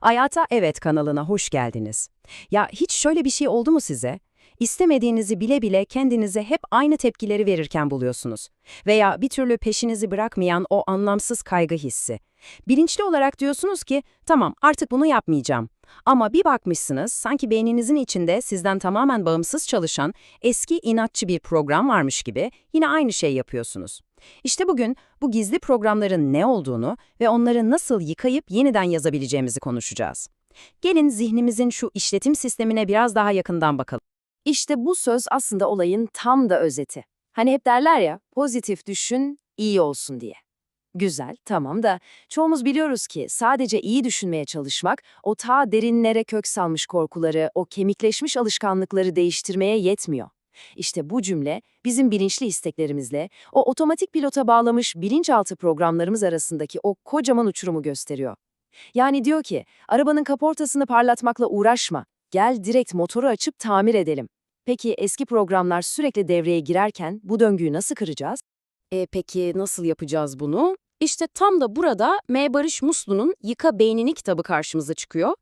Hayata Evet kanalına hoş geldiniz. Ya hiç şöyle bir şey oldu mu size? İstemediğinizi bile bile kendinize hep aynı tepkileri verirken buluyorsunuz. Veya bir türlü peşinizi bırakmayan o anlamsız kaygı hissi. Bilinçli olarak diyorsunuz ki, tamam artık bunu yapmayacağım. Ama bir bakmışsınız, sanki beyninizin içinde sizden tamamen bağımsız çalışan eski inatçı bir program varmış gibi yine aynı şey yapıyorsunuz. İşte bugün bu gizli programların ne olduğunu ve onları nasıl yıkayıp yeniden yazabileceğimizi konuşacağız. Gelin zihnimizin şu işletim sistemine biraz daha yakından bakalım. İşte bu söz aslında olayın tam da özeti. Hani hep derler ya, pozitif düşün, iyi olsun diye. Güzel, tamam da çoğumuz biliyoruz ki sadece iyi düşünmeye çalışmak, o ta derinlere kök salmış korkuları, o kemikleşmiş alışkanlıkları değiştirmeye yetmiyor. İşte bu cümle bizim bilinçli isteklerimizle, o otomatik pilota bağlamış bilinçaltı programlarımız arasındaki o kocaman uçurumu gösteriyor. Yani diyor ki, arabanın kaportasını parlatmakla uğraşma, gel direkt motoru açıp tamir edelim. Peki eski programlar sürekli devreye girerken bu döngüyü nasıl kıracağız? E peki nasıl yapacağız bunu? İşte tam da burada M. Barış Muslu'nun Yıka Beynini kitabı karşımıza çıkıyor.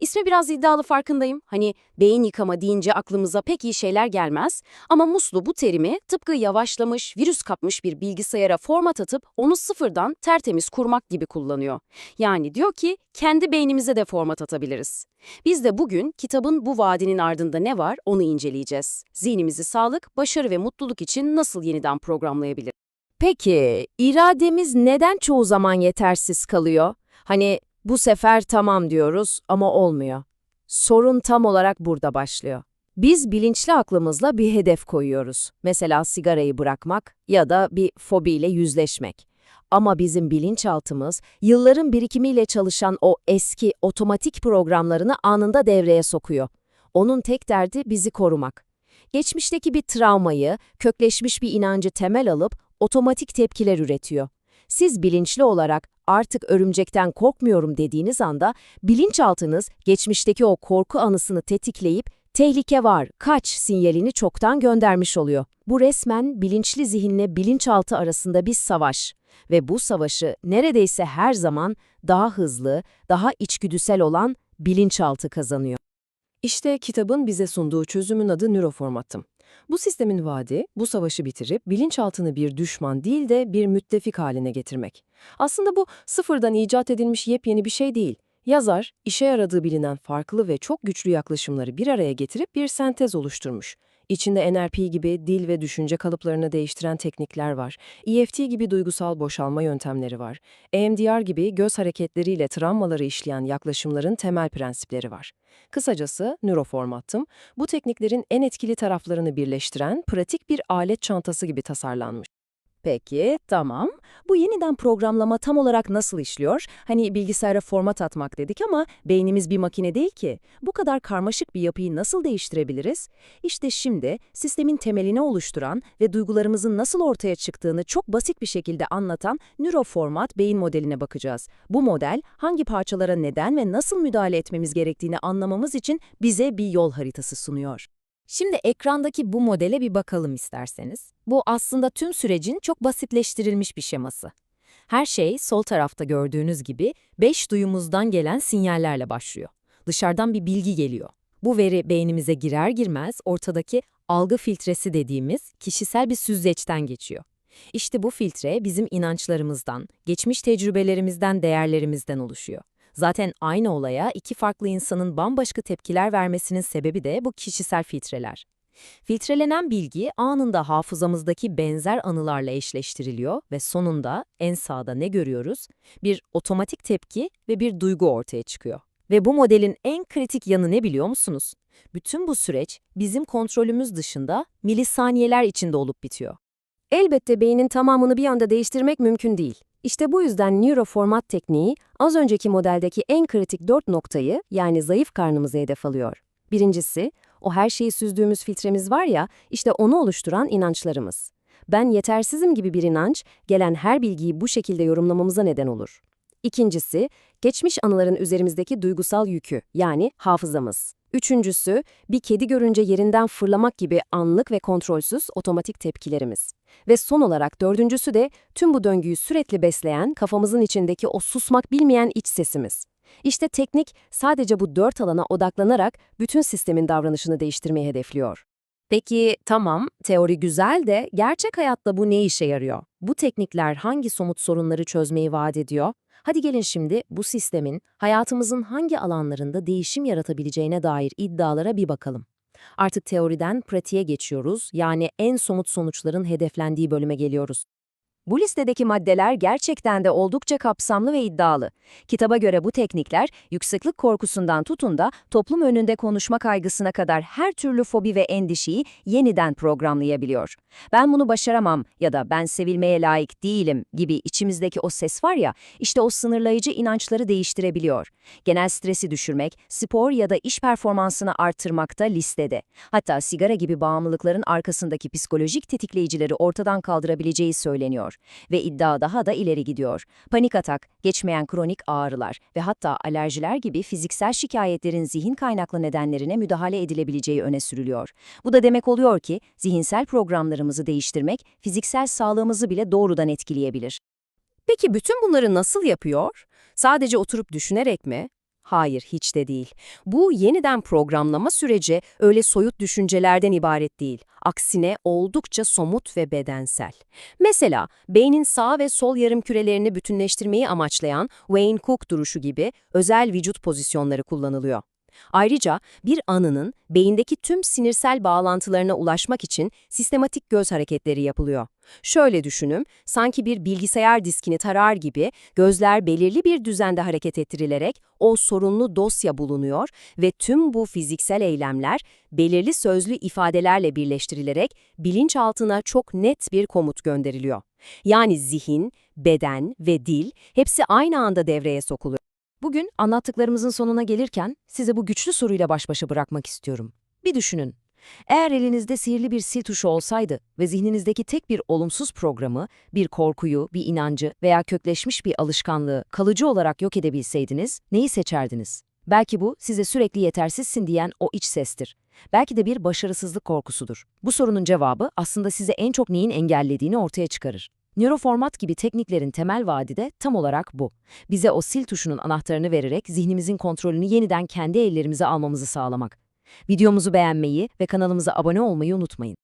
İsmi biraz iddialı farkındayım. Hani beyin yıkama deyince aklımıza pek iyi şeyler gelmez. Ama Muslu bu terimi tıpkı yavaşlamış, virüs kapmış bir bilgisayara format atıp onu sıfırdan tertemiz kurmak gibi kullanıyor. Yani diyor ki kendi beynimize de format atabiliriz. Biz de bugün kitabın bu vaadinin ardında ne var onu inceleyeceğiz. Zihnimizi sağlık, başarı ve mutluluk için nasıl yeniden programlayabiliriz? Peki, irademiz neden çoğu zaman yetersiz kalıyor? Hani bu sefer tamam diyoruz ama olmuyor. Sorun tam olarak burada başlıyor. Biz bilinçli aklımızla bir hedef koyuyoruz. Mesela sigarayı bırakmak ya da bir fobiyle yüzleşmek. Ama bizim bilinçaltımız yılların birikimiyle çalışan o eski otomatik programlarını anında devreye sokuyor. Onun tek derdi bizi korumak. Geçmişteki bir travmayı, kökleşmiş bir inancı temel alıp otomatik tepkiler üretiyor. Siz bilinçli olarak artık örümcekten korkmuyorum dediğiniz anda bilinçaltınız geçmişteki o korku anısını tetikleyip tehlike var, kaç sinyalini çoktan göndermiş oluyor. Bu resmen bilinçli zihinle bilinçaltı arasında bir savaş ve bu savaşı neredeyse her zaman daha hızlı, daha içgüdüsel olan bilinçaltı kazanıyor. İşte kitabın bize sunduğu çözümün adı nöroformatım. Bu sistemin vaadi, bu savaşı bitirip bilinçaltını bir düşman değil de bir müttefik haline getirmek. Aslında bu sıfırdan icat edilmiş yepyeni bir şey değil. Yazar, işe yaradığı bilinen farklı ve çok güçlü yaklaşımları bir araya getirip bir sentez oluşturmuş. İçinde NLP gibi dil ve düşünce kalıplarını değiştiren teknikler var. EFT gibi duygusal boşalma yöntemleri var. EMDR gibi göz hareketleriyle travmaları işleyen yaklaşımların temel prensipleri var. Kısacası nöroformattım, bu tekniklerin en etkili taraflarını birleştiren pratik bir alet çantası gibi tasarlanmış. Peki, tamam. Bu yeniden programlama tam olarak nasıl işliyor? Hani bilgisayara format atmak dedik ama beynimiz bir makine değil ki. Bu kadar karmaşık bir yapıyı nasıl değiştirebiliriz? İşte şimdi sistemin temelini oluşturan ve duygularımızın nasıl ortaya çıktığını çok basit bir şekilde anlatan nöroformat beyin modeline bakacağız. Bu model hangi parçalara neden ve nasıl müdahale etmemiz gerektiğini anlamamız için bize bir yol haritası sunuyor. Şimdi ekrandaki bu modele bir bakalım isterseniz. Bu aslında tüm sürecin çok basitleştirilmiş bir şeması. Her şey sol tarafta gördüğünüz gibi beş duyumuzdan gelen sinyallerle başlıyor. Dışarıdan bir bilgi geliyor. Bu veri beynimize girer girmez ortadaki algı filtresi dediğimiz kişisel bir süzgeçten geçiyor. İşte bu filtre bizim inançlarımızdan, geçmiş tecrübelerimizden, değerlerimizden oluşuyor. Zaten aynı olaya iki farklı insanın bambaşka tepkiler vermesinin sebebi de bu kişisel filtreler. Filtrelenen bilgi anında hafızamızdaki benzer anılarla eşleştiriliyor ve sonunda en sağda ne görüyoruz? Bir otomatik tepki ve bir duygu ortaya çıkıyor. Ve bu modelin en kritik yanı ne biliyor musunuz? Bütün bu süreç bizim kontrolümüz dışında milisaniyeler içinde olup bitiyor. Elbette beynin tamamını bir anda değiştirmek mümkün değil. İşte bu yüzden nöroformat tekniği az önceki modeldeki en kritik dört noktayı yani zayıf karnımızı hedef alıyor. Birincisi, o her şeyi süzdüğümüz filtremiz var ya, işte onu oluşturan inançlarımız. Ben yetersizim gibi bir inanç, gelen her bilgiyi bu şekilde yorumlamamıza neden olur. İkincisi, geçmiş anıların üzerimizdeki duygusal yükü, yani hafızamız. Üçüncüsü, bir kedi görünce yerinden fırlamak gibi anlık ve kontrolsüz otomatik tepkilerimiz. Ve son olarak dördüncüsü de tüm bu döngüyü sürekli besleyen kafamızın içindeki o susmak bilmeyen iç sesimiz. İşte teknik sadece bu dört alana odaklanarak bütün sistemin davranışını değiştirmeyi hedefliyor. Peki tamam, teori güzel de gerçek hayatta bu ne işe yarıyor? Bu teknikler hangi somut sorunları çözmeyi vaat ediyor? Hadi gelin şimdi bu sistemin hayatımızın hangi alanlarında değişim yaratabileceğine dair iddialara bir bakalım. Artık teoriden pratiğe geçiyoruz, yani en somut sonuçların hedeflendiği bölüme geliyoruz. Bu listedeki maddeler gerçekten de oldukça kapsamlı ve iddialı. Kitaba göre bu teknikler yükseklik korkusundan tutun da toplum önünde konuşma kaygısına kadar her türlü fobi ve endişeyi yeniden programlayabiliyor. Ben bunu başaramam ya da ben sevilmeye layık değilim gibi içimizdeki o ses var ya, işte o sınırlayıcı inançları değiştirebiliyor. Genel stresi düşürmek, spor ya da iş performansını arttırmak da listede. Hatta sigara gibi bağımlılıkların arkasındaki psikolojik tetikleyicileri ortadan kaldırabileceği söyleniyor. Ve iddia daha da ileri gidiyor. Panik atak, geçmeyen kronik ağrılar ve hatta alerjiler gibi fiziksel şikayetlerin zihin kaynaklı nedenlerine müdahale edilebileceği öne sürülüyor. Bu da demek oluyor ki zihinsel programlarımızı değiştirmek fiziksel sağlığımızı bile doğrudan etkileyebilir. Peki bütün bunları nasıl yapıyor? Sadece oturup düşünerek mi? Hayır, hiç de değil. Bu yeniden programlama süreci öyle soyut düşüncelerden ibaret değil. Aksine oldukça somut ve bedensel. Mesela beynin sağ ve sol yarım kürelerini bütünleştirmeyi amaçlayan Wayne Cook duruşu gibi özel vücut pozisyonları kullanılıyor. Ayrıca bir anının beyindeki tüm sinirsel bağlantılarına ulaşmak için sistematik göz hareketleri yapılıyor. Şöyle düşünün, sanki bir bilgisayar diskini tarar gibi gözler belirli bir düzende hareket ettirilerek o sorunlu dosya bulunuyor ve tüm bu fiziksel eylemler belirli sözlü ifadelerle birleştirilerek bilinçaltına çok net bir komut gönderiliyor. Yani zihin, beden ve dil hepsi aynı anda devreye sokuluyor. Bugün anlattıklarımızın sonuna gelirken size bu güçlü soruyla baş başa bırakmak istiyorum. Bir düşünün. Eğer elinizde sihirli bir sil tuşu olsaydı ve zihninizdeki tek bir olumsuz programı, bir korkuyu, bir inancı veya kökleşmiş bir alışkanlığı kalıcı olarak yok edebilseydiniz, neyi seçerdiniz? Belki bu size sürekli yetersizsin diyen o iç sestir. Belki de bir başarısızlık korkusudur. Bu sorunun cevabı aslında size en çok neyin engellediğini ortaya çıkarır. Nöroformat gibi tekniklerin temel vaadi de tam olarak bu. Bize o sil tuşunun anahtarını vererek zihnimizin kontrolünü yeniden kendi ellerimize almamızı sağlamak. Videomuzu beğenmeyi ve kanalımıza abone olmayı unutmayın.